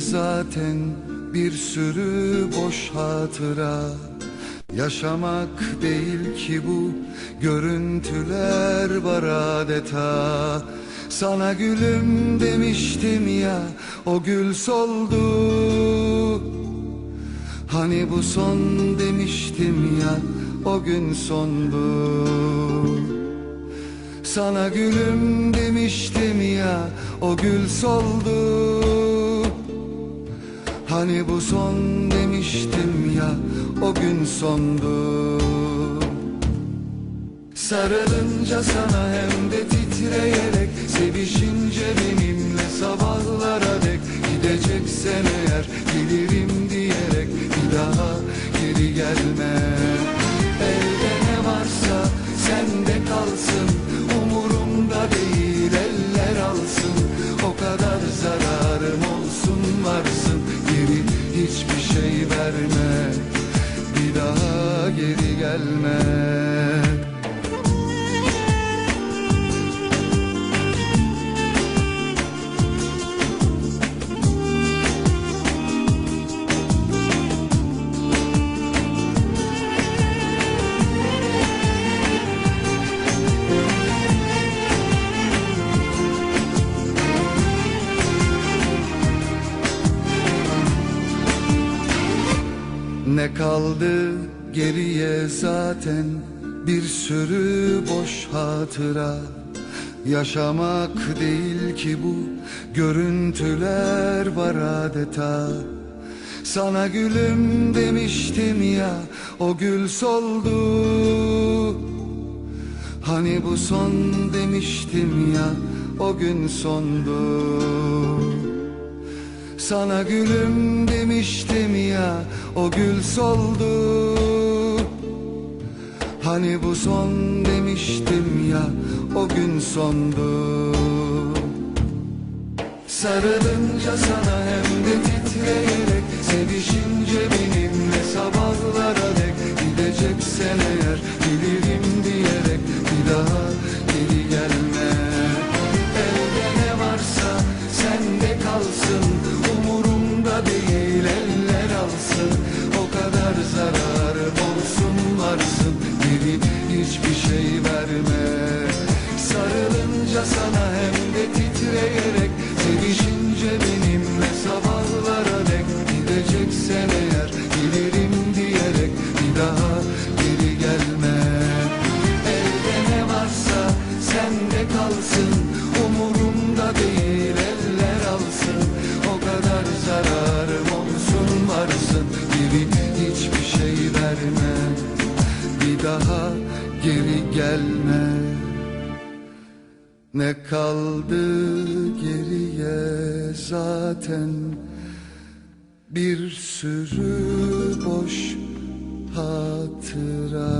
zaten bir sürü boş hatıra. Yaşamak değil ki bu görüntüler var adeta. Sana gülüm demiştim ya o gül soldu. Hani bu son demiştim ya o gün sondu. Sana gülüm demiştim ya o gül soldu Hani bu son demiştim ya o gün sondu. Sarılınca sana hem de titreyerek Sevişince benimle sabahlara dek. Gideceksen eğer gelirim diyerek Bir daha geri gelme verme. Bir daha geri gelme Ne kaldı geriye zaten bir sürü boş hatıra. Yaşamak değil ki bu görüntüler var adeta. Sana gülüm demiştim ya o gül soldu. Hani bu son demiştim ya o gün sondu. Sana gülüm demiştim ya o gül soldu. Hani bu son demiştim ya o gün sondu. Sarılınca sana hem de titreyerek Sevişince benimle sabahlara dek. Gideceksen eğer gelirim diyerek Bir daha geri gelme. Elde ne varsa sende kalsın Umurumda değil eller alsın O kadar zararım olsun varsın. Geri hiçbir şey verme. Sarılınca sana hem de titreyerek Sevişince benimle sabahlara dek Gideceksen eğer gelirim diyerek Bir daha geri gelme. Elde ne varsa sende kalsın gelme. Ne kaldı geriye zaten? Bir sürü boş hatıra